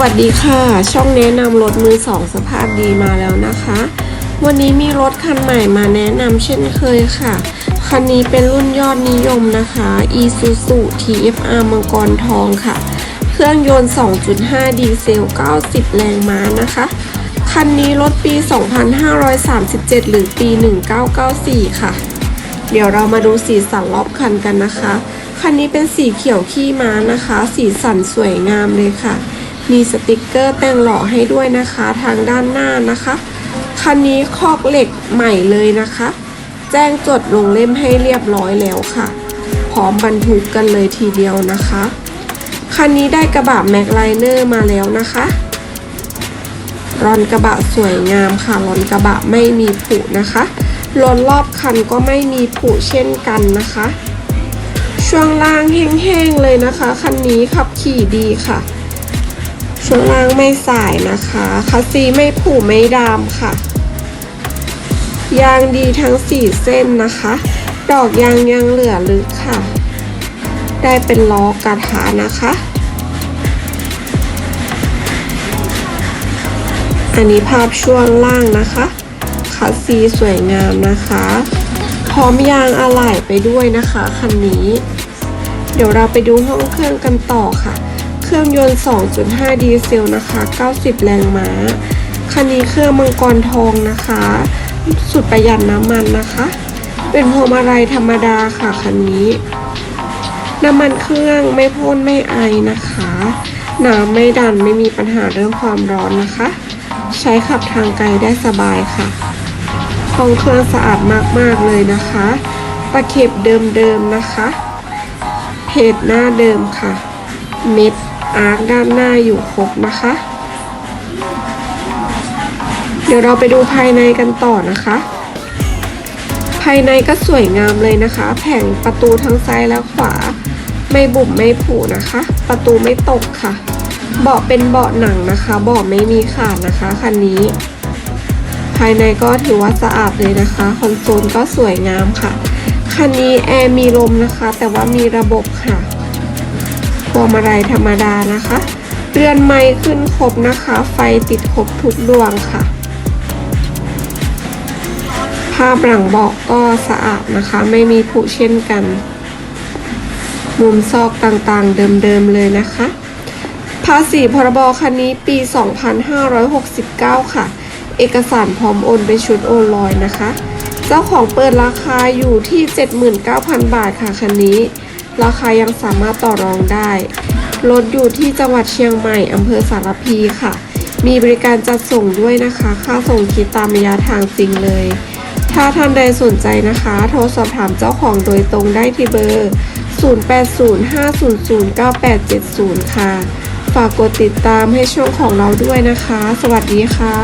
วัสดีค่ะ ช่องแนะนำรถมือสองสภาพดีมาแล้วนะคะ วันนี้มีรถคันใหม่มาแนะนำเช่นเคยค่ะ คันนี้เป็นรุ่นยอดนิยมนะคะ Isuzu TFR มังกรทองค่ะ เครื่องยนต์ 2.5 ดีเซล 90 แรงม้านะคะ คันนี้รถปี 2537 หรือปี 1994 ค่ะ เดี๋ยวเรามาดูสีสันรอบคันกันนะคะ คันนี้เป็นสีเขียวขี้ม้านะคะ สีสันสวยงามเลยค่ะ มีสติกเกอร์แต่งหล่อให้ด้วยนะคะทางด้านหน้านะคะ คันนี้คอกเหล็กใหม่เลยนะคะ แจ้งจดลงเล่มให้เรียบร้อยแล้วค่ะ พร้อมบรรทุกกันเลยทีเดียวนะคะ คันนี้ได้กระบะแม็กไลเนอร์มาแล้วนะคะรอนกระบะสวยงามค่ะรอนกระบะไม่มีผุนะคะรอนรอบคันก็ไม่มีผุเช่นกันนะคะ ช่วงล่างแห้งๆเลยนะคะ คันนี้ขับขี่ดีค่ะ ช่วงล่างไม่สายนะคะคัสซีไม่ผุไม่ดามค่ะ ยางดีทั้งสี่เส้นนะคะ ดอกยางยังเหลือลึกค่ะ ได้เป็นล้อกระทะนะคะ อันนี้ภาพช่วงล่างนะคะคัสซีสวยงามนะคะ พร้อมยางอะไหล่ไปด้วยนะคะคันนี้ เดี๋ยวเราไปดูห้องเครื่องกันต่อค่ะ เครื่องยนต์ 2.5 ดีเซลนะคะ 90 แรงม้า คันนี้เครื่องมังกรทองนะคะ สุดประหยัดน้ำมันนะคะ เป็นพวงมาลัยธรรมดาค่ะคันนี้ น้ำมันเครื่องไม่พ่นไม่ไอนะคะน้ำไม่ดันไม่มีปัญหาเรื่องความร้อนนะคะ ใช้ขับทางไกลได้สบายค่ะห้องเครื่องสะอาดมากๆเลยนะคะตะเข็บเดิมๆนะคะ เพจหน้าเดิมค่ะ เม็ด อาร์คด้านหน้าอยู่ครบนะคะ เดี๋ยวเราไปดูภายในกันต่อนะคะ ภายในก็สวยงามเลยนะคะ แผงประตูทั้งซ้ายและขวา ไม่บุบไม่ผุนะคะ ประตูไม่ตกค่ะ เบาะเป็นเบาะหนังนะคะ เบาะไม่มีขาดนะคะคันนี้ภายในก็ถือว่าสะอาดเลยนะคะ คอนโซลก็สวยงามค่ะ คันนี้แอร์มีลมนะคะ แต่ว่ามีระบบค่ะ พวงมาลัยธรรมดานะคะ เรือนไม้ขึ้นครบนะคะ ไฟติดครบทุกดวงค่ะ ภาพหลังเบาะก็สะอาดนะคะ ไม่มีผุเช่นกัน มุมซอกต่างๆเดิมๆเลยนะคะ ภาษีพรบคันนี้ปี 2569 ค่ะ เอกสารพร้อมโอนเป็นชุดโอนลอยนะคะ เจ้าของเปิดราคาอยู่ที่ 79,000 บาทค่ะคันนี้ ราคายังสามารถต่อรองได้ รถอยู่ที่จังหวัดเชียงใหม่อำเภอสารพีค่ะ มีบริการจัดส่งด้วยนะคะ ค่าส่งคิดตามระยะทางจริงเลย ถ้าท่านใดสนใจนะคะ โทรสอบถามเจ้าของโดยตรงได้ที่เบอร์ 0805009870 ค่ะ ฝากกดติดตามให้ช่องของเราด้วยนะคะ สวัสดีค่ะ